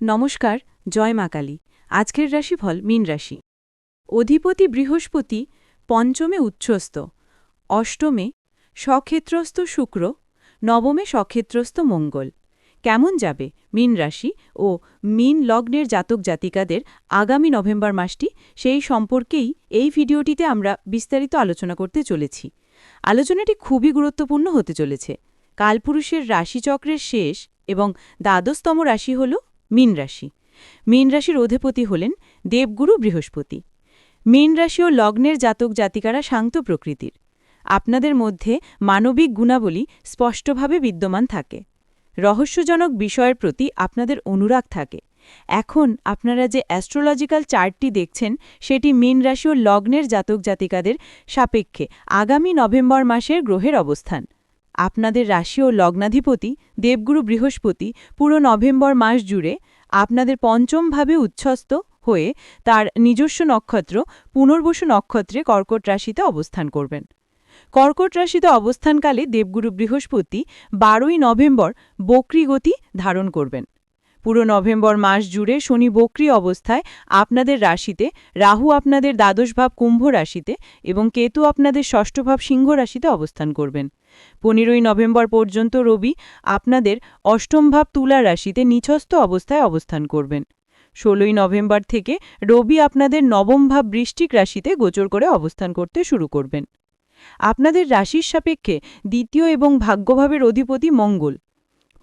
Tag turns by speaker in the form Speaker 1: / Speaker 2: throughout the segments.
Speaker 1: নমস্কার, জয় মা কালী। আজকের রাশিফল মীন রাশি। অধিপতি বৃহস্পতি পঞ্চমে উচ্ছ্বস্ত অষ্টমে সক্ষেত্রস্থ শুক্র, নবমে সক্ষেত্রস্থ মঙ্গল। কেমন যাবে মীন রাশি ও মীন লগ্নের জাতক জাতিকাদের আগামী নভেম্বর মাসটি? সেই সম্পর্কেই এই ভিডিওটিতে আমরা বিস্তারিত আলোচনা করতে চলেছি। আলোচনাটি খুবই গুরুত্বপূর্ণ হতে চলেছে। কালপুরুষের রাশিচক্রের শেষ এবং দ্বাদশতম রাশি হল মীন রাশি। মীন রাশির অধিপতি হলেন দেবগুরু বৃহস্পতি। মীন রাশি ও লগ্নের জাতক জাতিকারা শান্ত প্রকৃতির। আপনাদের মধ্যে মানবিক গুণাবলী স্পষ্টভাবে বিদ্যমান থাকে। রহস্যজনক বিষয়ের প্রতি আপনাদের অনুরাগ থাকে। এখন আপনারা যে অ্যাস্ট্রোলজিক্যাল চার্টটি দেখছেন, সেটি মীন রাশি ও লগ্নের জাতক জাতিকাদের সাপেক্ষে আগামী নভেম্বর মাসের গ্রহের অবস্থান। আপনাদের রাশি ও লগ্নাধিপতি দেবগুরু বৃহস্পতি পুরো নভেম্বর মাস জুড়ে আপনাদের পঞ্চমভাবে উচ্ছ্বস্ত হয়ে তার নিজস্ব নক্ষত্র, পুনর্বসু নক্ষত্রে কর্কট রাশিতে অবস্থান করবেন। কর্কট রাশিতে অবস্থানকালে দেবগুরু বৃহস্পতি বারোই নভেম্বর বক্রি গতি ধারণ করবেন। পুরো নভেম্বর মাস জুড়ে শনি বক্রি অবস্থায় আপনাদের রাশিতে, রাহু আপনাদের দ্বাদশ ভাব কুম্ভ রাশিতে এবং কেতু আপনাদের ষষ্ঠ ভাব সিংহ রাশিতে অবস্থান করবেন। পনেরোই নভেম্বর পর্যন্ত রবি আপনাদের অষ্টম ভাব তুলা রাশিতে নিচস্থ অবস্থায় অবস্থান করবেন। ষোলোই নভেম্বর থেকে রবি আপনাদের নবম ভাব বৃষ্টিক রাশিতে গোচর করে অবস্থান করতে শুরু করবেন। আপনাদের রাশির সাপেক্ষে দ্বিতীয় এবং ভাগ্যভাবের অধিপতি মঙ্গল।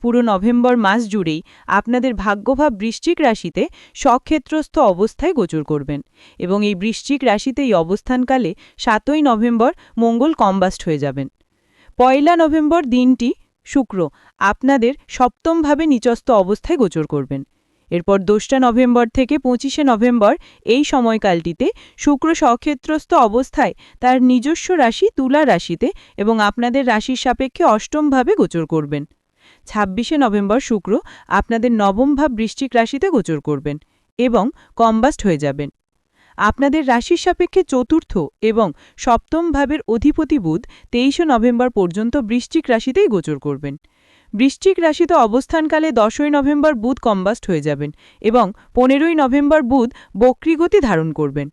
Speaker 1: পুরো নভেম্বর মাস জুড়েই আপনাদের ভাগ্যভাব বৃশ্চিক রাশিতে সক্ষেত্রস্থ অবস্থায় গোচর করবেন এবং এই বৃশ্চিক রাশিতেই অবস্থানকালে সাতই নভেম্বর মঙ্গল কম্বাস্ট হয়ে যাবেন। পয়লা নভেম্বর দিনটি শুক্র আপনাদের সপ্তমভাবে নিচস্থ অবস্থায় গোচর করবেন। এরপর দোসরা নভেম্বর থেকে পঁচিশে নভেম্বর এই সময়কালটিতে শুক্র সক্ষেত্রস্থ অবস্থায় তার নিজস্ব রাশি তুলা রাশিতে এবং আপনাদের রাশির সাপেক্ষে অষ্টমভাবে গোচর করবেন। ছাব্বিশে নভেম্বর শুক্র আপনাদের নবম ভাব বৃশ্চিক রাশিতে গোচর করবেন এবং কম্বাস্ট হয়ে যাবেন। আপনাদের রাশির সাপেক্ষে চতুর্থ এবং সপ্তম ভাবের অধিপতি বুধ তেইশে নভেম্বর পর্যন্ত বৃশ্চিক রাশিতেই গোচর করবেন। বৃশ্চিক রাশিতে অবস্থানকালে দশই নভেম্বর বুধ কম্বাস্ট হয়ে যাবেন এবং পনেরোই নভেম্বর বুধ বক্রিগতি ধারণ করবেন।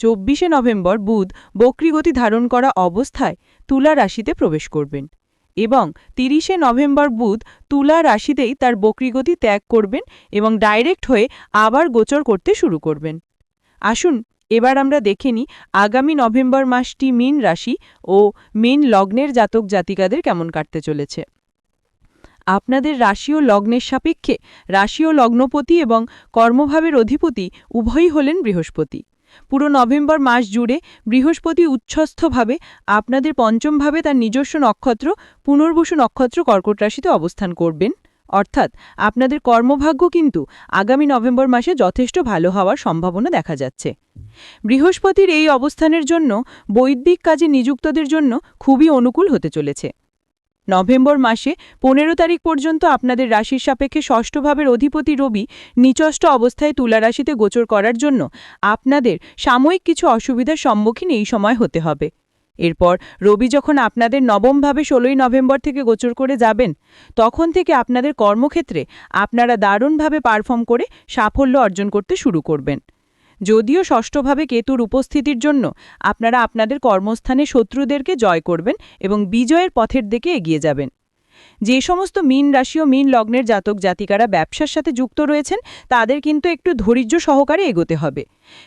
Speaker 1: চব্বিশে নভেম্বর বুধ বক্রিগতি ধারণ করা অবস্থায় তুলা রাশিতে প্রবেশ করবেন। এবং তিরিশে নভেম্বর বুধ তুলা রাশিতেই তার বক্রিগতি ত্যাগ করবেন এবং ডাইরেক্ট হয়ে আবার গোচর করতে শুরু করবেন। আসুন, এবার আমরা দেখে নিই আগামী নভেম্বর মাসটি মিন রাশি ও মিন লগ্নের জাতক জাতিকাদের কেমন কাটতে চলেছে। আপনাদের রাশি ও লগ্নের সাপেক্ষে রাশি ও লগ্নপতি এবং কর্মভাবের অধিপতি উভয়ই হলেন বৃহস্পতি। পুরো নভেম্বর মাস জুড়ে বৃহস্পতি উচ্ছ্বস্থভাবে আপনাদের পঞ্চমভাবে তার নিজস্ব নক্ষত্র, পুনর্বসু নক্ষত্র কর্কট রাশিতে অবস্থান করবেন। অর্থাৎ আপনাদের কর্মভাগ্য কিন্তু আগামী নভেম্বর মাসে যথেষ্ট ভালো হওয়ার সম্ভাবনা দেখা যাচ্ছে। বৃহস্পতির এই অবস্থানের জন্য বৈদিক কাজে নিযুক্তদের জন্য খুবই অনুকূল হতে চলেছে। নভেম্বর মাসে পনেরো তারিখ পর্যন্ত আপনাদের রাশির সাপেক্ষে ষষ্ঠভাবের অধিপতি রবি নিচষ্ট অবস্থায় তুলা রাশিতে গোচর করার জন্য আপনাদের সাময়িক কিছু অসুবিধার সম্মুখীন এই সময় হতে হবে। এরপর রবি যখন আপনাদের নবমভাবে ষোলোই নভেম্বর থেকে গোচর করে যাবেন, তখন থেকে আপনাদের কর্মক্ষেত্রে আপনারা দারুণভাবে পারফর্ম করে সাফল্য অর্জন করতে শুরু করবেন। যদিও ষষ্ঠভাবে কেতুর উপস্থিতির জন্য আপনারা আপনাদের কর্মস্থানে শত্রুদেরকে জয় করবেন এবং বিজয়ের পথের দিকে এগিয়ে যাবেন। যে সমস্ত মিন রাশি ও মিন লগ্নের জাতক জাতিকারা ব্যবসার সাথে যুক্ত রয়েছেন, তাদের কিন্তু একটু ধৈর্য সহকারে এগোতে হবে।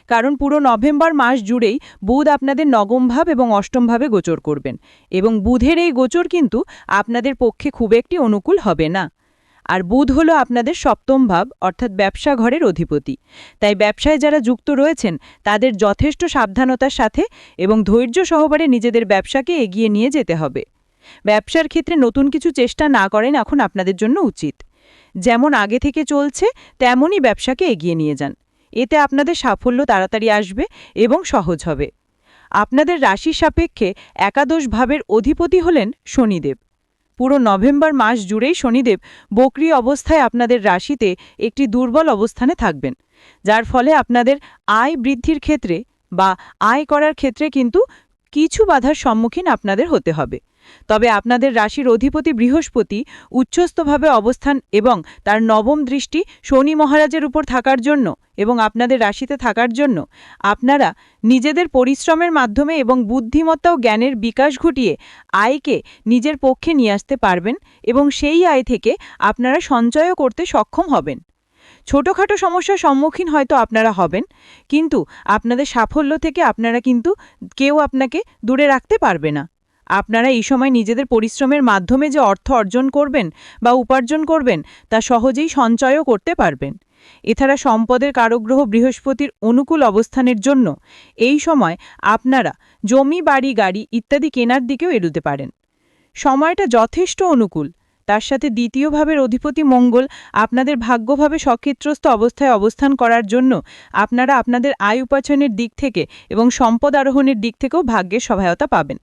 Speaker 1: কারণ পুরো নভেম্বর মাস জুড়েই বুধ আপনাদের নবমভাব এবং অষ্টমভাবে গোচর করবেন। এবং বুধের এই গোচর কিন্তু আপনাদের পক্ষে খুব একটি অনুকূল হবে না। আর বুধ হল আপনাদের সপ্তম ভাব, অর্থাৎ ব্যবসা ঘরের অধিপতি। তাই ব্যবসায় যারা যুক্ত রয়েছেন, তাদের যথেষ্ট সাবধানতার সাথে এবং ধৈর্য সহকারে নিজেদের ব্যবসাকে এগিয়ে নিয়ে যেতে হবে। ব্যবসার ক্ষেত্রে নতুন কিছু চেষ্টা না করেন এখন আপনাদের জন্য উচিত। যেমন আগে থেকে চলছে, তেমনই ব্যবসাকে এগিয়ে নিয়ে যান। এতে আপনাদের সাফল্য তাড়াতাড়ি আসবে এবং সহজ হবে। আপনাদের রাশি সাপেক্ষে একাদশ ভাবের অধিপতি হলেন শনিদেব। পুরো নভেম্বর মাস জুড়েই শনিদেব বকরি অবস্থায় আপনাদের রাশিতে একটি দুর্বল অবস্থানে থাকবেন, যার ফলে আপনাদের আয় বৃদ্ধির ক্ষেত্রে বা আয় করার ক্ষেত্রে কিন্তু কিছু বাধার সম্মুখীন আপনাদের হতে হবে। তবে আপনাদের রাশির অধিপতি বৃহস্পতি উচ্চস্থভাবে অবস্থান এবং তার নবম দৃষ্টি শনি মহারাজের উপর থাকার জন্য এবং আপনাদের রাশিতে থাকার জন্য, আপনারা নিজেদের পরিশ্রমের মাধ্যমে এবং বুদ্ধিমত্তা ও জ্ঞানের বিকাশ ঘটিয়ে আয়কে নিজের পক্ষে নিয়ে আসতে পারবেন এবং সেই আয় থেকে আপনারা সঞ্চয়ও করতে সক্ষম হবেন। ছোটোখাটো সমস্যার সম্মুখীন হয়তো আপনারা হবেন, কিন্তু আপনাদের সাফল্য থেকে আপনারা কিন্তু কেউ আপনাকে দূরে রাখতে পারবে না। আপনারা এই সময় নিজেদের পরিশ্রমের মাধ্যমে যে অর্থ অর্জন করবেন বা উপার্জন করবেন, তা সহজেই সঞ্চয়ও করতে পারবেন। এছাড়া সম্পদের কারগ্রহ বৃহস্পতির অনুকূল অবস্থানের জন্য এই সময় আপনারা জমি, বাড়ি, গাড়ি ইত্যাদি কেনার দিকেও এড়ুতে পারেন। সময়টা যথেষ্ট অনুকূল। তার সাথে দ্বিতীয় ভাবের অধিপতি মঙ্গল আপনাদের ভাগ্যভাবে সক্ষেত্রস্থ অবস্থায় অবস্থান করার জন্য আপনারা আপনাদের আয় উপার্জনের দিক থেকে এবং সম্পদ আরোহণের দিক থেকেও ভাগ্যের সহায়তা পাবেন।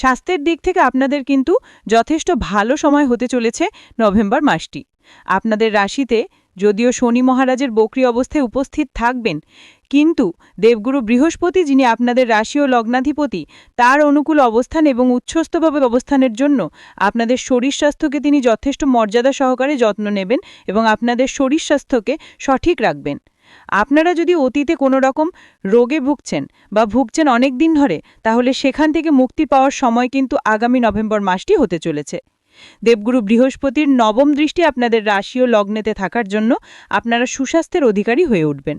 Speaker 1: স্বাস্থ্যের দিক থেকে আপনাদের কিন্তু যথেষ্ট ভালো সময় হতে চলেছে নভেম্বর মাসটি। আপনাদের রাশিতে যদিও শনি মহারাজের বকরি অবস্থায় উপস্থিত থাকবেন, কিন্তু দেবগুরু বৃহস্পতি যিনি আপনাদের রাশি ও লগ্নাধিপতি, তার অনুকূল অবস্থান এবং উচ্ছ্বস্তভাবে অবস্থানের জন্য আপনাদের শরীর স্বাস্থ্যকে তিনি যথেষ্ট মর্যাদা সহকারে যত্ন নেবেন এবং আপনাদের শরীর স্বাস্থ্যকে সঠিক রাখবেন। আপনারা যদি অতীতে কোনো রকম রোগে ভুগছেন বা ভুগছেন অনেক দিন ধরে, তাহলে সেখান থেকে মুক্তি পাওয়ার সময় কিন্তু আগামী নভেম্বর মাসটি হতে চলেছে। দেবগুরু বৃহস্পতির নবম দৃষ্টি আপনাদের রাশি ও লগ্নেতে থাকার জন্য আপনারা সুস্বাস্থ্যের অধিকারী হয়ে উঠবেন।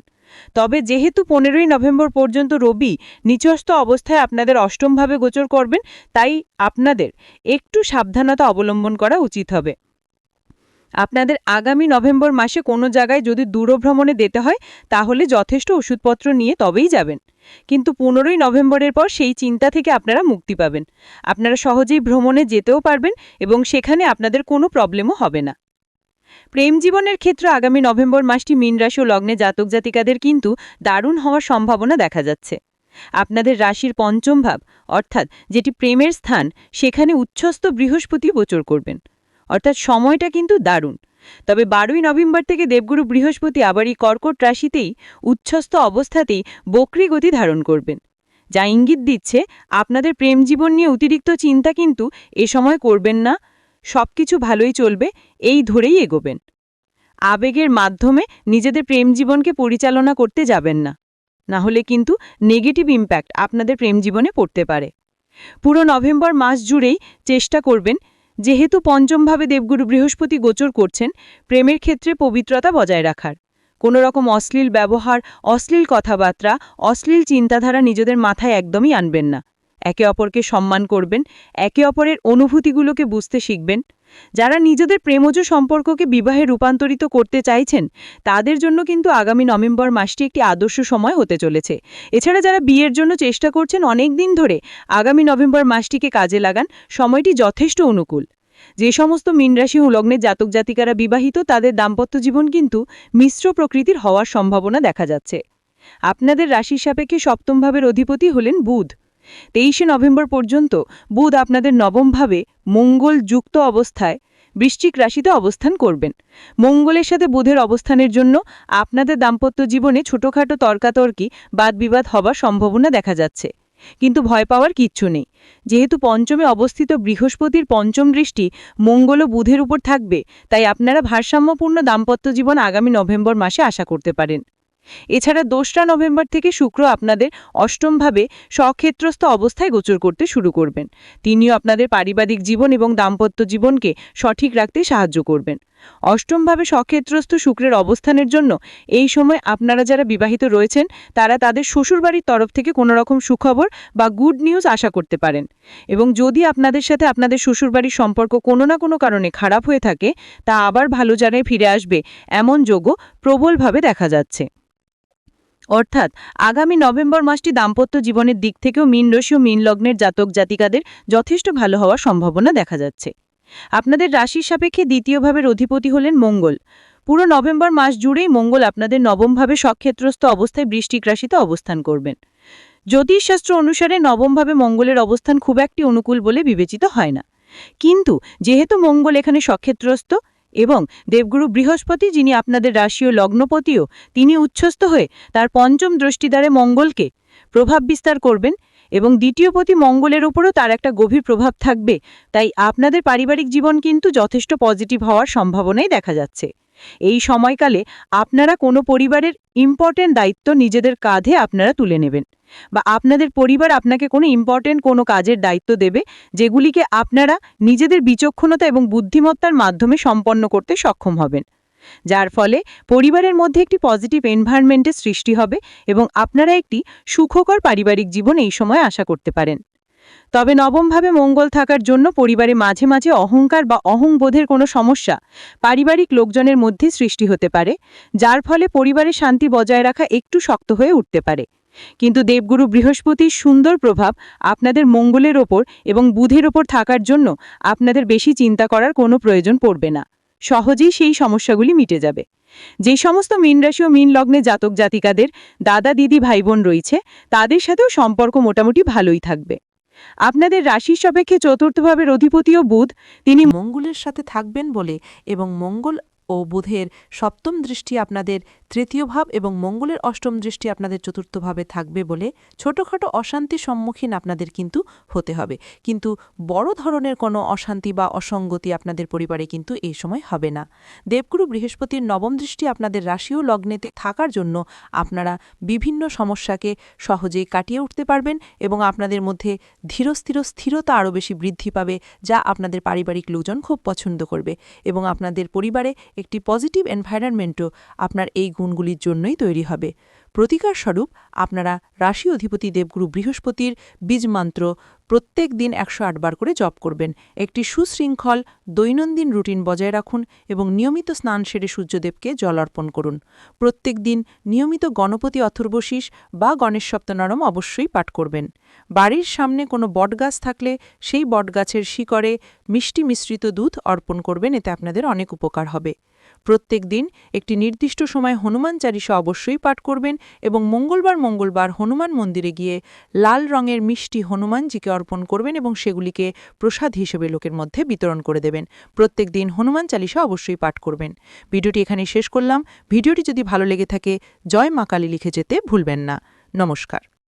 Speaker 1: তবে যেহেতু পনেরোই নভেম্বর পর্যন্ত রবি নিচস্থ অবস্থায় আপনাদের অষ্টমভাবে গোচর করবেন, তাই আপনাদের একটু সাবধানতা অবলম্বন করা উচিত হবে। আপনাদের আগামী নভেম্বর মাসে কোনো জায়গায় যদি দূরভ্রমণে যেতে হয়, তাহলে যথেষ্ট ওষুধপত্র নিয়ে তবেই যাবেন। কিন্তু পনেরোই নভেম্বরের পর সেই চিন্তা থেকে আপনারা মুক্তি পাবেন। আপনারা সহজেই ভ্রমণে যেতেও পারবেন এবং সেখানে আপনাদের কোনো প্রবলেমও হবে না। প্রেম জীবনের ক্ষেত্রে আগামী নভেম্বর মাসটি মীন রাশি ও লগ্নে জাতক জাতিকাদের কিন্তু দারুণ হওয়ার সম্ভাবনা দেখা যাচ্ছে। আপনাদের রাশির পঞ্চম ভাব, অর্থাৎ যেটি প্রেমের স্থান, সেখানে উচ্ছ্বস্ত বৃহস্পতি গোচর করবেন। অর্থাৎ সময়টা কিন্তু দারুণ। তবে বারোই নভেম্বর থেকে দেবগুরু বৃহস্পতি আবার এই কর্কট রাশিতেই উচ্ছ্বস্ত অবস্থাতেই বক্রি গতি ধারণ করবেন। যা ইঙ্গিত দিচ্ছে, আপনাদের প্রেম জীবন নিয়ে অতিরিক্ত চিন্তা কিন্তু এ সময় করবেন না। সব কিছু ভালোই চলবে, এই ধরেই এগোবেন। আবেগের মাধ্যমে নিজেদের প্রেম জীবনকে পরিচালনা করতে যাবেন না। না হলে কিন্তু নেগেটিভ ইম্প্যাক্ট আপনাদের প্রেম জীবনে পড়তে পারে। পুরো নভেম্বর মাস জুড়েই চেষ্টা করবেন যেহেতু পঞ্চমভাবে দেবগুরু বৃহস্পতি গোচর করছেন, প্রেমের ক্ষেত্রে পবিত্রতা বজায় রাখার। কোনো রকম অশ্লীল ব্যবহার, অশ্লীল কথাবার্তা, অশ্লীল চিন্তাধারা নিজেদের মাথায় একদমই আনবেন না। একে অপরকে সম্মান করবেন, একে অপরের অনুভূতিগুলোকে বুঝতে শিখবেন। যারা নিজেদের প্রেমজ সম্পর্ককে বিবাহে রূপান্তরিত করতে চাইছেন, তাদের জন্য কিন্তু আগামী নভেম্বর মাসটি একটি আদর্শ সময় হতে চলেছে। এছাড়া যারা বিয়ের জন্য চেষ্টা করছেন, অনেক দিন ধরে আগামী নভেম্বর মাসটিকে কাজে লাগান, সময়টি যথেষ্ট অনুকূল। যে সমস্ত মীনরাশি লগ্নের জাতক জাতিকারা বিবাহিত, তাদের দাম্পত্য জীবন কিন্তু মিশ্র প্রকৃতির হওয়ার সম্ভাবনা দেখা যাচ্ছে। আপনাদের রাশির সাপেক্ষে সপ্তম ভাবের অধিপতি হলেন বুধ। তেইশে নভেম্বর পর্যন্ত বুধ আপনাদের নবমভাবে মঙ্গল যুক্ত অবস্থায় বৃশ্চিক রাশিতে অবস্থান করবেন। মঙ্গলের সাথে বুধের অবস্থানের জন্য আপনাদের দাম্পত্য জীবনে ছোটোখাটো তর্কাতর্কি, বাদবিবাদ হবার সম্ভাবনা দেখা যাচ্ছে। কিন্তু ভয় পাওয়ার কিচ্ছু নেই। যেহেতু পঞ্চমে অবস্থিত বৃহস্পতির পঞ্চম দৃষ্টি মঙ্গল ও বুধের উপর থাকবে, তাই আপনারা ভারসাম্যপূর্ণ দাম্পত্য জীবন আগামী নভেম্বর মাসে আশা করতে পারেন। এছাড়া দোসরা নভেম্বর থেকে শুক্র আপনাদের অষ্টমভাবে স্বক্ষেত্রস্থ অবস্থায় গোচর করতে শুরু করবেন। তিনিও আপনাদের পারিবারিক জীবন এবং দাম্পত্য জীবনকে সঠিক রাখতে সাহায্য করবেন। অষ্টমভাবে স্বক্ষেত্রস্থ শুক্রের অবস্থানের জন্য এই সময় আপনারা যারা বিবাহিত রয়েছেন, তারা তাদের শ্বশুরবাড়ির তরফ থেকে কোনো রকম সুখবর বা গুড নিউজ আশা করতে পারেন। এবং যদি আপনাদের সাথে আপনাদের শ্বশুরবাড়ির সম্পর্ক কোনো না কোনো কারণে খারাপ হয়ে থাকে, তা আবার ভালো জায়গায় ফিরে আসবে এমন যোগও প্রবলভাবে দেখা যাচ্ছে। অর্থাৎ আগামী নভেম্বর মাসটি দাম্পত্য জীবনের দিক থেকেও মীন রাশি ও মীন লগ্নের জাতক জাতিকাদের যথেষ্ট ভালো হওয়ার সম্ভাবনা দেখা যাচ্ছে। আপনাদের রাশির সাপেক্ষে দ্বিতীয়ভাবের অধিপতি হলেন মঙ্গল। পুরো নভেম্বর মাস জুড়েই মঙ্গল আপনাদের নবমভাবে সক্ষেত্রস্থ অবস্থায় বৃষ্টিক রাশিতে অবস্থান করবেন। জ্যোতিষশাস্ত্র অনুসারে নবমভাবে মঙ্গলের অবস্থান খুব একটি অনুকূল বলে বিবেচিত হয় না। কিন্তু যেহেতু মঙ্গল এখানে সক্ষেত্রস্থ এবং দেবগুরু বৃহস্পতি, যিনি আপনাদের রাশীয় লগ্নপতিও, তিনি উচ্ছ্বস্ত হয়ে তার পঞ্চম দৃষ্টিদ্বারে মঙ্গলকে প্রভাব বিস্তার করবেন এবং দ্বিতীয় পতি মঙ্গলের ওপরও তার একটা গভীর প্রভাব থাকবে। তাই আপনাদের পারিবারিক জীবন কিন্তু যথেষ্ট পজিটিভ হওয়ার সম্ভাবনাই দেখা যাচ্ছে। এই সময়কালে আপনারা কোনো পরিবারের ইম্পর্টেন্ট দায়িত্ব নিজেদের কাঁধে আপনারা তুলে নেবেন বা আপনাদের পরিবার আপনাকে কোনো ইম্পর্টেন্ট কোনো কাজের দায়িত্ব দেবে যেগুলিকে আপনারা নিজেদের বিচক্ষণতা এবং বুদ্ধিমত্তার মাধ্যমে সম্পন্ন করতে সক্ষম হবেন। যার ফলে পরিবারের মধ্যে একটি পজিটিভ এনভায়রনমেন্টের সৃষ্টি হবে এবং আপনারা একটি সুখকর পারিবারিক জীবন এই সময় আশা করতে পারেন। তবে নবমভাবে মঙ্গল থাকার জন্য পরিবারে মাঝে মাঝে অহংকার বা অহংবোধের কোনো সমস্যা পারিবারিক লোকজনের মধ্যে সৃষ্টি হতে পারে, যার ফলে পরিবারের শান্তি বজায় রাখা একটু শক্ত হয়ে উঠতে পারে। কিন্তু দেবগুরু বৃহস্পতির সুন্দর প্রভাব আপনাদের মঙ্গলের ওপর এবং বুধের ওপর থাকার জন্য আপনাদের বেশি চিন্তা করার কোনো প্রয়োজন পড়বে না। সহজেই সেই সমস্যাগুলি মিটে যাবে। যে সমস্ত মীন রাশি ও মীন লগ্নে জাতক জাতিকাদের দাদা দিদি ভাই বোন রয়েছে, তাদের সাথেও সম্পর্ক মোটামুটি ভালোই থাকবে। আপনাদের রাশির সাপেক্ষে চতুর্থভাবের ও বুধ, তিনি
Speaker 2: মঙ্গলের সাথে থাকবেন বলে এবং মঙ্গল ও বুধের সপ্তম দৃষ্টি আপনাদের তৃতীয় ভাব এবং মঙ্গলের অষ্টম দৃষ্টি আপনাদের চতুর্থ ভাবে থাকবে বলে ছোটোখাটো অশান্তির সম্মুখীন আপনাদের কিন্তু হতে হবে। কিন্তু বড় ধরনের কোনো অশান্তি বা অসঙ্গতি আপনাদের পরিবারে কিন্তু এই সময় হবে না। দেবগুরু বৃহস্পতির নবম দৃষ্টি আপনাদের রাশি ও লগ্নেতে থাকার জন্য আপনারা বিভিন্ন সমস্যাকে সহজেই কাটিয়ে উঠতে পারবেন এবং আপনাদের মধ্যে ধীরস্থির স্থিরতা আরও বেশি বৃদ্ধি পাবে, যা আপনাদের পারিবারিক লোকজন খুব পছন্দ করবে এবং আপনাদের পরিবারে একটি পজিটিভ এনভায়রনমেন্টও আপনার এই গুণগুলির জন্যই তৈরি হবে। প্রতিকার স্বরূপ আপনারা রাশি অধিপতি দেবগুরু বৃহস্পতির বীজ মন্ত্র প্রত্যেক দিন একশো বার করে জপ করবেন। একটি সুশৃঙ্খল দৈনন্দিন রুটিন বজায় রাখুন এবং নিয়মিত স্নান সেরে সূর্যদেবকে জল অর্পণ করুন। প্রত্যেক দিন নিয়মিত গণপতি অথর্বশীষ বা গণেশ সপ্তনরম অবশ্যই পাঠ করবেন। বাড়ির সামনে কোনো বটগাছ থাকলে সেই বটগাছের শিকড়ে মিষ্টি মিশ্রিত দুধ অর্পণ করবেন, এতে আপনাদের অনেক উপকার হবে। প্রত্যেক দিন একটি নির্দিষ্ট সময় হনুমান চালিসা অবশ্যই পাঠ করবেন এবং মঙ্গলবার মঙ্গলবার হনুমান মন্দিরে গিয়ে লাল রঙের মিষ্টি হনুমানজিকে অর্পণ করবেন এবং সেগুলিকে প্রসাদ হিসেবে লোকের মধ্যে বিতরণ করে দেবেন। প্রত্যেক দিন হনুমান চালিসা অবশ্যই পাঠ করবেন। ভিডিওটি এখানে শেষ করলাম। ভিডিওটি যদি ভালো লেগে থাকে, জয় মা কালী লিখে যেতে ভুলবেন না। নমস্কার।